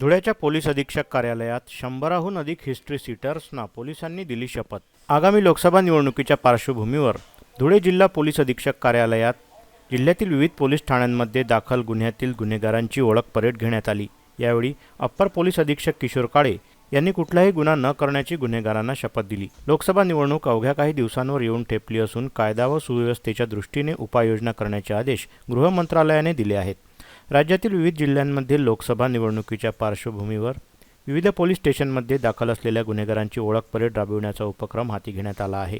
धुळ्याच्या पोलीस अधीक्षक कार्यालयात शंभराहून अधिक हिस्ट्री सीटर्सना पोलिसांनी दिली शपथ. आगामी लोकसभा निवडणुकीच्या पार्श्वभूमीवर धुळे जिल्हा पोलीस अधीक्षक कार्यालयात जिल्ह्यातील विविध पोलीस ठाण्यांमध्ये दाखल गुन्ह्यातील गुन्हेगारांची ओळख परेड घेण्यात आली. यावेळी अप्पर पोलीस अधीक्षक किशोर काळे यांनी कुठलाही गुन्हा न करण्याची गुन्हेगारांना शपथ दिली. लोकसभा निवडणूक अवघ्या काही दिवसांवर येऊन ठेपली असून कायदा व सुव्यवस्थेच्या दृष्टीने उपाययोजना करण्याचे आदेश गृह मंत्रालयाने दिले आहेत. राज्यातील विविध जिल्ह्यांमध्ये लोकसभा निवडणुकीच्या पार्श्वभूमीवर विविध पोलीस स्टेशनमध्ये दाखल असलेल्या गुन्हेगारांची ओळख परेड राबविण्याचा उपक्रम हाती घेण्यात आला आहे.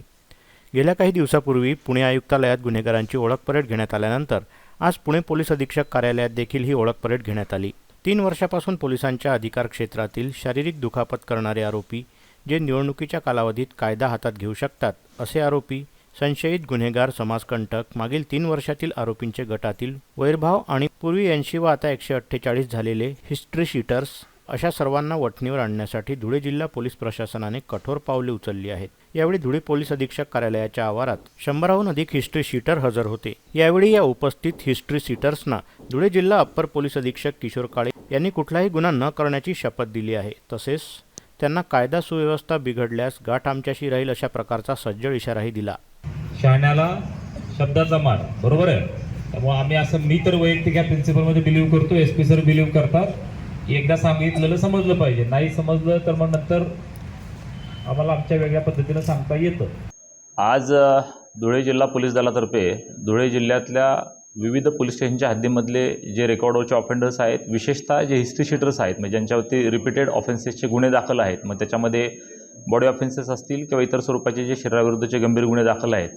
गेल्या काही दिवसापूर्वी पुणे आयुक्तालयात गुन्हेगारांची ओळख परेड घेण्यात आल्यानंतर आज पुणे पोलीस अधीक्षक कार्यालयात देखील ही ओळख परेड घेण्यात आली. तीन वर्षापासून पोलिसांच्या अधिकार क्षेत्रातील शारीरिक दुखापत करणारे आरोपी जे निवडणुकीच्या कालावधीत कायदा हातात घेऊ शकतात असे आरोपी संशयित गुन्हेगार समाजकंटक मागील तीन वर्षातील आरोपींचे गटातील वैरभाव आणि पूर्वी ऐंशी व आता एकशे अठ्ठेचाळीस झालेले हिस्ट्री शीटर्स अशा सर्वांना वठणीवर आणण्यासाठी धुळे जिल्हा पोलीस प्रशासनाने कठोर पावले उचलली आहेत. यावेळी धुळे पोलीस अधीक्षक कार्यालयाच्या आवारात शंभराहून अधिक हिस्ट्री शीटर हजर होते. यावेळी या उपस्थित हिस्ट्री सीटर्सना धुळे जिल्हा अप्पर पोलीस अधीक्षक किशोर काळे यांनी कुठलाही गुन्हा न करण्याची शपथ दिली आहे. तसेच त्यांना कायदा सुव्यवस्था बिघडल्यास गाठ आमच्याशी राहील अशा प्रकारचा सज्जड इशाराही दिला. शहाण्याला शब्दाचा मान बरोबर आहे? त्यामुळे आम्ही असं मी तर वैयक्तिक या प्रिन्सिपलमध्ये बिलीव्ह करतो एस पी सर बिलीव्ह करतात. एकदा सांगितलेलं समजलं पाहिजे नाही समजलं तर मग नंतर आम्हाला आमच्या वेगळ्या पद्धतीनं सांगता येतं. आज धुळे जिल्हा पोलीस दलातर्फे धुळे जिल्ह्यातल्या विविध पोलीस स्टेशनच्या हद्दीमधले जे रेकॉर्डवरचे ऑफेंडर्स आहेत विशेषतः जे हिस्ट्री शीटर्स आहेत म्हणजे ज्यांच्यावरती रिपीटेड ऑफेन्सेसचे गुन्हे दाखल आहेत मग त्याच्यामध्ये बॉडी ऑफेन्सेस असतील किंवा इतर स्वरूपाचे जे शरीराविरुद्धचे गंभीर गुन्हे दाखल आहेत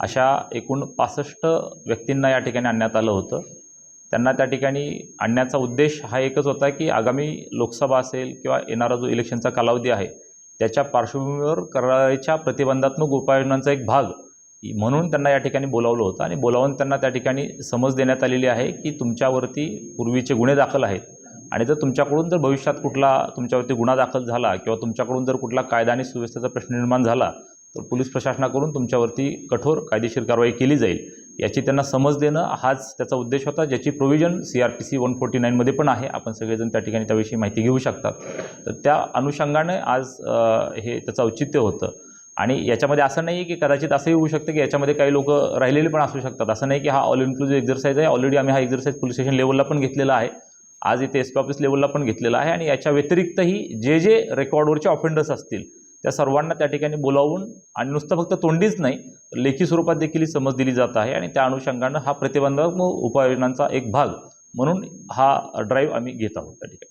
अशा एकूण पासष्ट व्यक्तींना या ठिकाणी आणण्यात आलं होतं. त्यांना त्या ठिकाणी आणण्याचा उद्देश हा एकच होता की आगामी लोकसभा असेल किंवा येणारा जो इलेक्शनचा कालावधी आहे त्याच्या पार्श्वभूमीवर करायच्या प्रतिबंधात्मक उपाययोजनांचा एक भाग म्हणून त्यांना या ठिकाणी बोलावलं होतं आणि बोलावून त्यांना त्या ठिकाणी समज देण्यात आलेली आहे की तुमच्यावरती पूर्वीचे गुन्हे दाखल आहेत आणि जर तुमच्याकडून जर भविष्यात कुठला तुमच्यावरती गुन्हा दाखल झाला किंवा तुमच्याकडून जर कुठला कायदा आणि सुव्यवस्थेचा प्रश्न निर्माण झाला तर पोलीस प्रशासनाकडून तुमच्यावरती कठोर कायदेशीर कारवाई केली जाईल. याची त्यांना समज देणं हाच त्याचा उद्देश होता ज्याची provision C R P C one forty नाईनमध्ये पण आहे. आपण सगळेजण त्या ठिकाणी त्याविषयी माहिती घेऊ शकतात. तर त्या अनुषंगाने आज हे त्याचं औचित्य होतं. आणि याच्यामध्ये असं नाही की कदाचित असंही होऊ शकतं की याच्यामध्ये काही लोक राहिलेले पण असू शकतात. असं नाही की हा ऑल इन्क्लुझिव्ह एक्झरसाईज आहे. ऑलरेडी आम्ही हा एक्झरसाईज पोलीस स्टेशन लेवलला पण घेतलेला आहे. आज इथे एस पी ऑफिस लेवलला पण घेतलेला आहे. आणि याच्या व्यतिरिक्तही जे जे रेकॉर्डवरचे ऑफेंडर्स असतील त्या सर्वांना त्या ठिकाणी बोलावून आणि नुसतं फक्त तोंडीच नाही तर लेखी स्वरूपात देखील ही समज दिली जात आहे आणि त्या अनुषंगानं हा प्रतिबंधात्मक उपाययोजनांचा एक भाग म्हणून हा ड्राईव्ह आम्ही घेत आहोत त्या ठिकाणी.